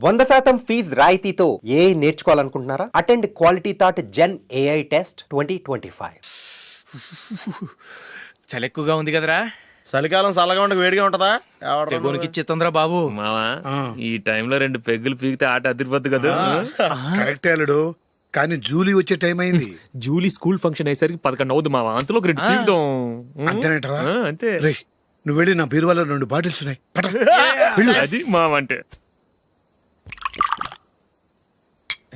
వంద శాతం ఫీజ్ రాయితీతో ఏ నేర్చుకోవాలనుకుంటున్నారా? Attend quality thought gen AI test twenty twenty five. చలి ఎక్కువగా ఉంది కదరా. చలికాలం చల్లగా ఉండక వేడిగా ఉంటదా? తెగోనికి ఇచ్చేతుందిరా బాబు. మావా ఈ టైంలో రెండు పెగ్గులు పీకితే ఆట అదిరిపోద్దు కదా. కరెక్ట్ అల్లుడు. కానీ జూలీ వచ్చే టైం అయింది. జూలీ స్కూల్ ఫంక్షన్ అయ్యేసరికి పదకొండు అవుద్ది మావా. అంతలో రెండు పీకుతాం. అంతేనంటవా? ఆ, అంతే రే నువ్వు వెళ్ళి నా బీరువాలో రెండు బాటిల్స్ ఉన్నాయి. అది మావ అంటే ఆహా. ఆ, Cheers.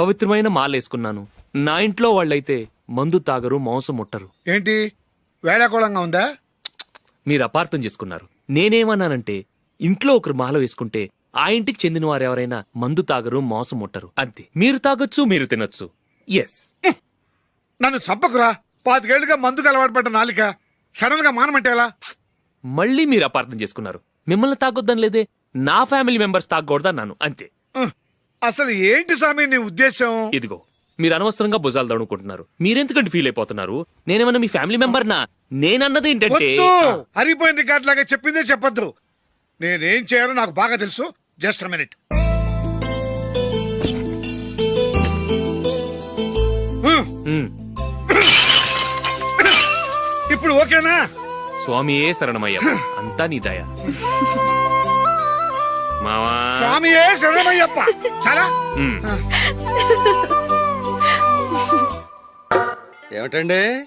పవిత్రమైన మాలేసుకున్నాను. నా ఇంట్లో వాళ్ళైతే మందు తాగరు మాంసం ముట్టరు. ఏంటి? వేళాకోళంగా ఉందా? మీరు అపార్థం చేసుకున్నారు. నేనేమన్నానంటే ఇంట్లో ఒకరు మాల వేసుకుంటే ఆ ఇంటికి చెందిన వారు ఎవరైనా మందు తాగరు మోసం ముట్టరు. అంతే. మీరు తాగొచ్చు మీరు తినొచ్చు. ఎస్ నన్ను చంపకురా. పాతికేళ్ళుగా మందుకు అలవాటు పడ్డ నాలిక. సడన్గా మానమంటే ఎలా? మళ్ళీ మీరు అపార్థం చేసుకున్నారు. మిమ్మల్ని తాగొద్దని లేదే నా ఫ్యామిలీ మెంబర్స్ తాగకూడదన్నాను. అంతే. ఉహ్, అసలు ఏంటి స్వామి నీ ఉద్దేశం? ఇదిగో మీరు అనవసరంగా భుజాలు దడుకుంటున్నారు మీరెందుకంటే ఫీల్ అయిపోతున్నారు? నేనేమన్నా మీ ఫ్యామిలీ మెంబర్ నా నేనన్నది ఏంటంటే వద్దు! హరిపోయిన రికార్డ్ లాగా చెప్పిందే చెప్పొద్దు. నేనేం చేయాలో నాకు బాగా తెలుసు. జస్ట్ మినిట్ ఉమ్, ఇప్పుడు ఓకేనా? స్వామియే శరణమయ్య అంతా నీ దయ. మావా. స్వామియే శరణమయ్యప్ప. చాలా. ఏమిటండి?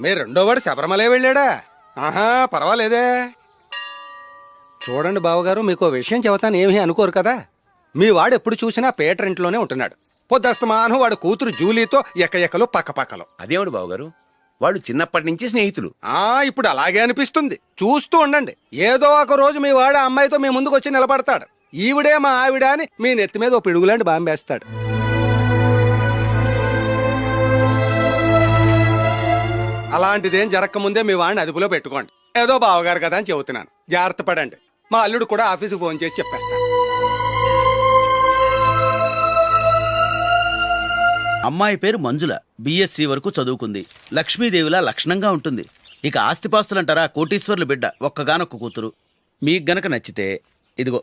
మీ రెండో వాడు శబరిమలే వెళ్ళాడా? ఆహా పర్వాలేదే. చూడండి బావగారు మీకు విషయం చెబుతాను ఏమీ అనుకోరు కదా? మీ వాడు ఎప్పుడు చూసినా పేటర్ ఇంట్లోనే ఉంటున్నాడు. పొద్దస్తమానం వాడు కూతురు జూలీతో ఎక్క ఎక్కలు పక్క పక్కలు అదేమిటి బావగారు? వాళ్ళు చిన్నప్పటి నుంచి స్నేహితులు. ఆ ఇప్పుడు అలాగే అనిపిస్తుంది. చూస్తూ ఉండండి. ఏదో ఒక రోజు మీ వాడు ఆ అమ్మాయితో మీ ముందుకు వచ్చి నిలబడతాడు. ఈవిడే మా ఆవిడ అని మీ నెత్తి మీద ఓ పిడుగులాంటి బాంబేస్తాడు అలాంటిదేం జరగకముందే మీ వాడిని అదుపులో పెట్టుకోండి. ఏదో బావగారు కదా అని చెబుతున్నాను. జాగ్రత్త పడండి. మా అల్లుడు కూడా ఆఫీసుకు ఫోన్ చేసి చెప్పేస్తాను అమ్మాయి పేరు మంజుల. బిఎస్సి వరకు చదువుకుంది. లక్ష్మీదేవిలా లక్షణంగా ఉంటుంది. ఇక ఆస్తిపాస్తులంటారా కోటీశ్వర్లు బిడ్డ ఒక్కగానొక్క కూతురు. మీకు గనక నచ్చితే ఇదిగో.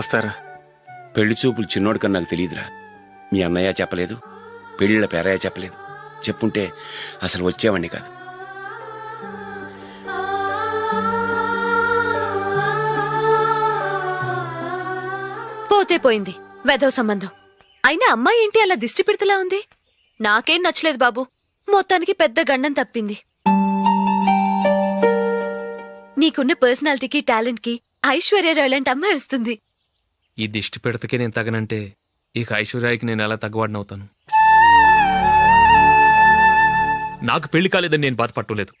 వస్తారా? పెళ్ళి చూపులు చిన్నోడు కన్నా నాకు తెలియదురా. మీ అన్నయ్య చెప్పలేదు పెళ్ళిళ్ళ పేరయ్య చెప్పలేదు. చెప్పుంటే అసలు వచ్చేవాడిని కాదు. పోతే పోయింది వెధవ సంబంధం. అయినా అమ్మాయి ఏంటి అలా దిష్టి పెడతలా ఉంది? నాకేం నచ్చలేదు బాబు మొత్తానికి పెద్ద గండం తప్పింది. నీకున్న పర్సనాలిటీకి టాలెంట్కి ఐశ్వర్య రాయ్ లాంటి అమ్మాయి వస్తుంది. ఈ దిష్టి పెడతకే నేను తగనంటే ఇక ఐశ్వర్యానికి నేను ఎలా తగ్గవాడినవుతాను? నాకు పెళ్ళి కాలేదని నేను బాధపట్టలేదు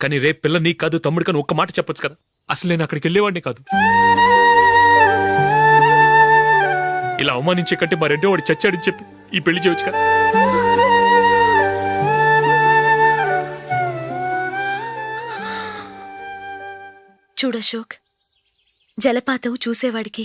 కానీ రేపు పిల్ల నీకు కాదు తమ్ముడు కానీ ఒక్క మాట చెప్పొచ్చు కదా? అసలు నేను అక్కడికి వెళ్ళేవాడిని కాదు. ఇలా అవమానించే కంటే మా రెండో వాడు చచ్చాడని చెప్పి ఈ పెళ్ళి చేయొచ్చు కదా? చూడశోక్ జలపాతం చూసేవాడికి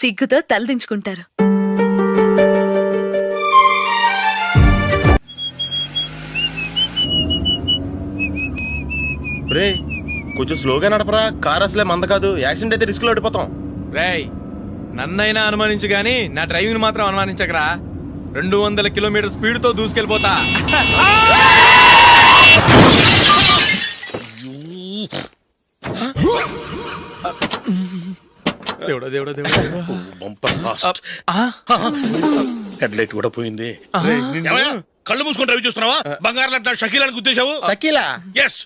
సిగ్గుతో తలదించుకుంటారు. రే కొంచెం స్లోగా నడపరా. కార్ అసలే మంద కాదు. యాక్సిడెంట్ అయితే రిస్క్లో ఓడిపోతాం రేయ్ నన్నైనా అనుమానించు గాని నా డ్రైవింగ్ మాత్రం అనుమానించకరా. రెండు వందల కిలోమీటర్ స్పీడ్తో దూసుకెళ్ళిపోతా దేవుడా దేవుడా దేవుడా. బంపర్ ఫాస్ట్ ఆ, హెడ్ లైట్ కూడా పోయింది. ఏమయ్యా? కళ్ళు మూసుకొని రవి చూస్తున్నావా? బంగారం లాంటి షకీలాని గుద్దేశావు? షకీలా? ఎస్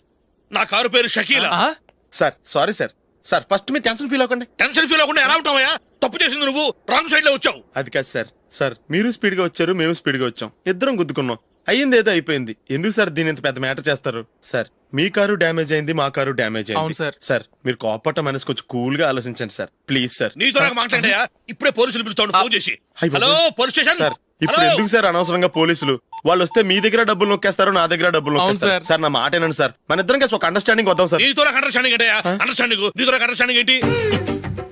నా కారు పేరు షకీలా. ఆ? Sir sorry sir. Sir first మీరు టెన్షన్ ఫీల్ అవ్వకండి. టెన్షన్ ఫీల్ అవ్వకుండా ఎలా ఉంటావయ్యా? తప్పు చేసింది నువ్వు రాంగ్ సైడ్లో వచ్చావు. అది కాదు సార్. సార్ మీరు స్పీడ్గా వచ్చారు మేము స్పీడ్గా వచ్చాం. ఇద్దరం గుద్దుకున్నాం. అయ్యింది ఏదో అయిపోయింది. ఎందుకు సార్ దీని ఇంత పెద్ద మ్యాటర్ చేస్తారు? సార్ మీ కారు డ్యామేజ్ అయింది మా కారు డ్యామేజ్ అవును అయింది సార్. సార్ మీరు కోపట్ట మనసు కొంచెం కూల్గా ఆలోచించండి సార్. Please sir. నీతో నాకు మాట్లాడాయా ఇప్పుడే పోలీసులు పిలుస్తాను ఫోన్ చేసి. అయ్ బాబోయ్. Hello police station? సార్ ఇప్పుడు హలో? ఎందుకు సార్ అనవసరంగా పోలీసులు? వాళ్ళు వస్తే మీ దగ్గర డబ్బులు నొక్కేస్తారు నా దగ్గర డబ్బులు అవును నొక్కేస్తారు. సార్. సార్ నా మాట ఏనండి సార్. మన ఇద్దరం కలిసి ఒక అండర్స్టాండింగ్ వద్దాం సార్. నీతో నాకు అండర్స్టాండింగ్ ఏంటయ్యా? అండర్స్టాండింగ్ నీతో నాకు అండర్స్టాండింగ్ ఏంటి?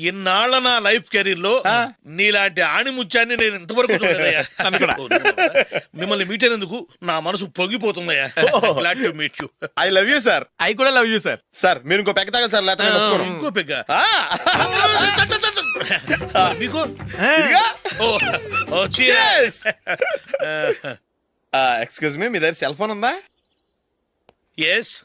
ఇన్నాళ్ళ నా లైఫ్ కెరీర్లో నీలాంటి ఆణిముత్యాన్ని నేను ఇంతవరకు చూడలేదయ్యా. మిమ్మల్ని మీట్ అయినందుకు నా మనసు పొంగిపోతుందయ్యా. Meet you I love you sir అవి కూడా లవ్ యూ సార్ సార్ మీరు ఇంకో పెక్క తాగండి సార్ లేకపోతే నేను ఒప్పుకోను. ఇంకో పెగ్గ. ఆ. మీకు? ఇదిగా. ఓ ఓ cheers. Cheers. ఎక్స్క్యూజ్ మీ మీ దగ్గర సెల్ ఫోన్ ఉందా? Yes.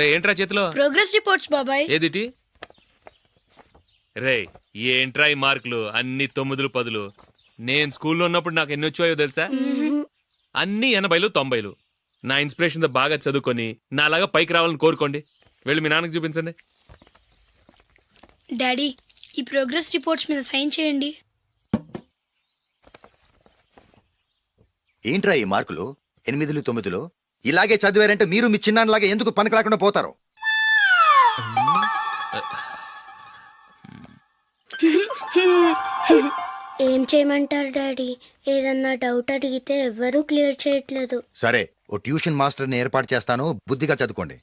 రే ఏంట్రా చేతిలో? ప్రోగ్రెస్ రిపోర్ట్స్ బాబాయ్. ఏదిటి? రే ఏంట్రా ఈ మార్కులు? అన్ని తొమ్మిదిలు పదులు. నేను స్కూల్లో ఉన్నప్పుడు నాకు ఎన్ని వచ్చాయో తెలుసా? అన్ని ఎనభైలు తొంభైలు. నా ఇన్స్పిరేషన్తో బాగా చదువుకొని నా అలాగా పైకి రావాలని కోరుకోండి. వెళ్ళి మీ నాన్నకి చూపించండి. డాడీ ఈ ప్రోగ్రెస్ రిపోర్ట్స్ మీద సైన్ చేయండి. ఏంట్రా ఈ మార్కులు? ఎనిమిదిలు తొమ్మిదిలు? ఇలాగే చదివారంటే మీరు మీ చిన్నాన్నలాగా ఎందుకు పనికి రాకుండా పోతారు? ఏం చేయమంటారు డాడీ? ఏదన్నా డౌట్ అడిగితే ఎవ్వరూ క్లియర్ చేయట్లేదు. సరే ఓ ట్యూషన్ మాస్టర్ని ఏర్పాటు చేస్తాను. బుద్ధిగా చదువుకోండి.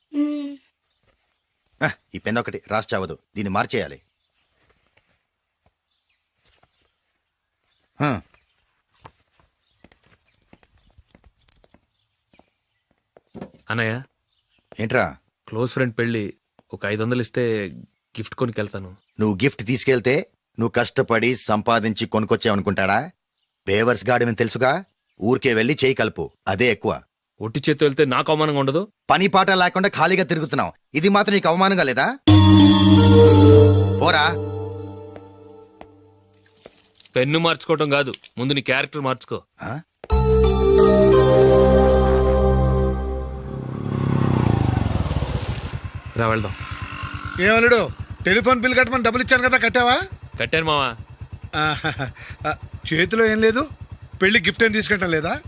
ఆ, ఈ పెన్ ఒకటి రాసి చావదు. దీన్ని మార్చేయాలి. అన్నయ్య? ఏంట్రా? క్లోజ్ ఫ్రెండ్ పెళ్ళి ఒక ఐదు వందలు ఇస్తే గిఫ్ట్ కొనికెళ్తాను. నువ్వు గిఫ్ట్ తీసుకెళ్తే నువ్వు కష్టపడి సంపాదించి కొనుక్కొచ్చావనుకుంటాడా? బేవర్స్ గాడివని తెలుసుగా? ఊరికే వెళ్ళి చేయి కలుపు. అదే ఎక్కువ. ఒట్టి చేత్తో వెళ్తే నాకు అవమానంగా ఉండదు? పని పాట లేకుండా ఖాళీగా తిరుగుతున్నావు. ఇది మాత్రం నీకు అవమానంగా లేదా? పోరా. పెన్ను మార్చుకోవటం కాదు. ముందు నీ క్యారెక్టర్ మార్చుకో. ఆ? రా వెళ్దాం. ఏమలుడు టెలిఫోన్ బిల్ కట్టమని డబ్బులు ఇచ్చాను కదా కట్టావా? కట్టాను మావా. ఆహాహా. ఆ, చేతిలో ఏం లేదు పెళ్ళి గిఫ్ట్ ఏం తీసుకుంటాం లేదా?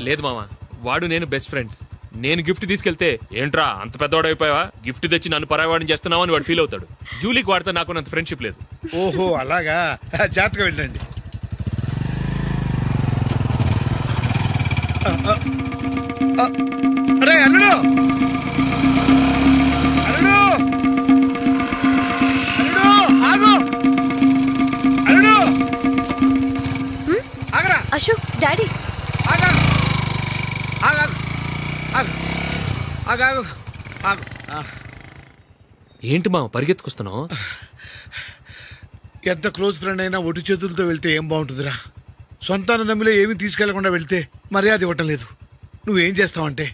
లేదు మావా వాడు నేను బెస్ట్ ఫ్రెండ్స్ నేను గిఫ్ట్ తీసుకెళ్తే ఏంట్రా అంత పెద్దవాడు అయిపోయావా? గిఫ్ట్ తెచ్చి నన్ను పరాయవాడిని చేస్తున్నావు అని వాడు ఫీల్ అవుతాడు. జూలీకి వాడితే నాకు అంత ఫ్రెండ్షిప్ లేదు. ఓహో అలాగా? ఆ, జాగ్రత్తగా వెళ్ళండి. ఆ, ఆ, ఆ, అరే అల్లుడు! అల్లుడు! అల్లుడు! ఆగు! అల్లుడు! అశోక్ డాడీ! ఆగు! ఆగాగు ఆగు! ఆ, ఏంటి మా పరిగెత్తుకొస్తున్నావు? ఎంత క్లోజ్ ఫ్రెండ్ అయినా ఒటి చేతులతో వెళ్తే ఏం బాగుంటుందిరా? సొంతాన నమ్మిలో ఏమీ తీసుకెళ్ళకుండా వెళ్తే మర్యాద ఇవ్వటం లేదు. నువ్వేం చేస్తావంటే?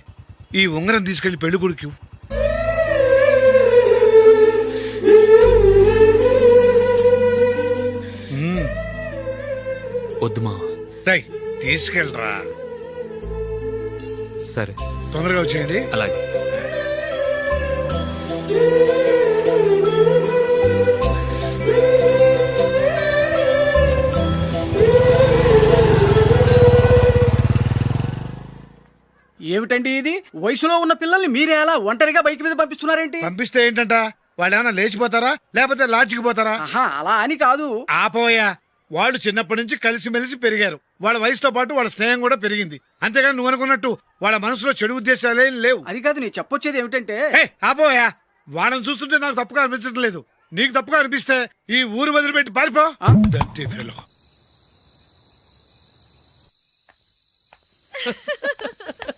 ఈ ఉంగరం తీసుకెళ్ళి పెళ్ళి కొడుకు. వద్దు మా రై తీసుకెళ్ళరా. సరే. తొందరగా వచ్చేయండి. అలాగే. ఏమిటండి ఇది? వయసులో ఉన్న పిల్లల్ని మీరే అలా ఒంటరిగా బైక్ మీద పంపిస్తున్నారేంటి? పంపిస్తే ఏంటంట? వాళ్ళు ఏమైనా లేచిపోతారా? లేకపోతే లాడ్జికి పోతారా? ఆహా అలా అని కాదు. ఆపోయా వాళ్ళు చిన్నప్పటి నుంచి కలిసిమెలిసి పెరిగారు. వాళ్ళ వయసుతో పాటు వాళ్ళ స్నేహం కూడా పెరిగింది. అంతేగాని నువ్వు అనుకున్నట్టు వాళ్ళ మనసులో చెడు ఉద్దేశాలేం లేవు. అది కాదు నేను చెప్పొచ్చేది ఏమిటంటే ఆపోయా వాళ్ళని చూస్తుంటే నాకు తప్పుగా అనిపించడం లేదు. నీకు తప్పుగా అనిపిస్తే ఈ ఊరు వదిలిపెట్టి పారిపో. Dirty fellow.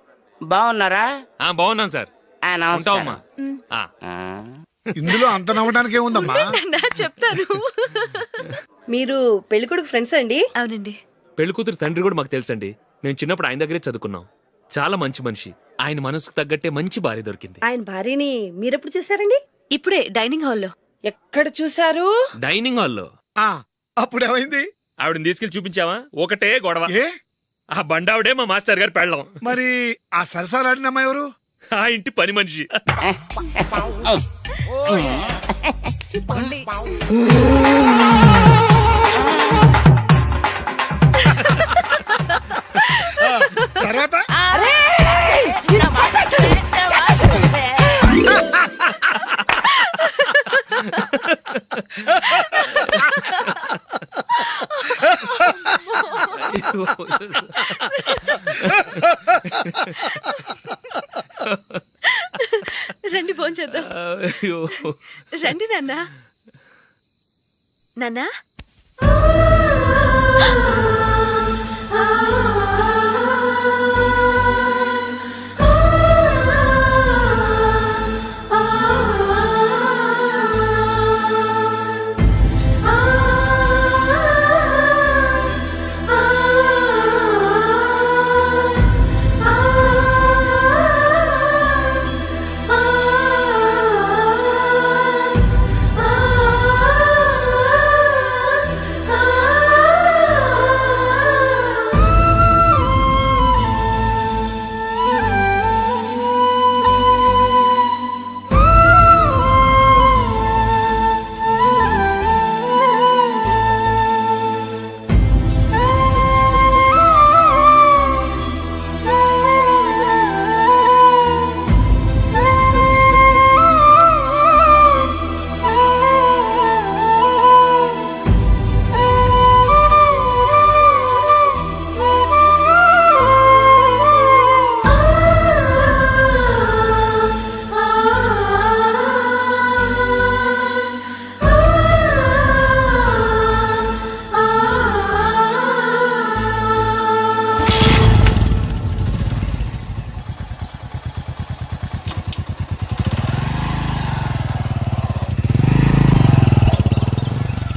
బాగున్నారా? ఆ, బాగున్నాను సార్. ఆ, ఉంటావమ్మా? నమస్కారం ఆ, ఆ, ఇందులో అంత నవ్వడానికి ఏముందమ్మా? నా చెప్తాను మీరు పెళ్ళికొడుకు ఫ్రెండ్స్ అండి? అవునండి. పెళ్ళి కూతురు తండ్రి కూడా మాకు తెలుసండి. మేము చిన్నప్పుడు ఆయన దగ్గరే చదువుకున్నాం. చాలా మంచి మనిషి. ఆయన మనసుకు తగ్గట్టే మంచి భార్య దొరికింది. ఆయన భార్యని మీరెప్పుడు చూసారండి? ఇప్పుడే డైనింగ్ హాల్లో. ఎక్కడ చూసారు డైనింగ్ హాల్లో. ఆ, అప్పుడు ఏమైంది ఆవిడని తీసుకెళ్ళి చూపించావా? ఒకటే గొడవ. ఏ? ఆ బండావిడే మా మాస్టర్ గారు పెళ్ళం. మరి ఆ సరసాలాడిన అమ్మాయి ఎవరు? ఆ ఇంటి పని మనిషి. తర్వాత? రండి నాన్న నాన్న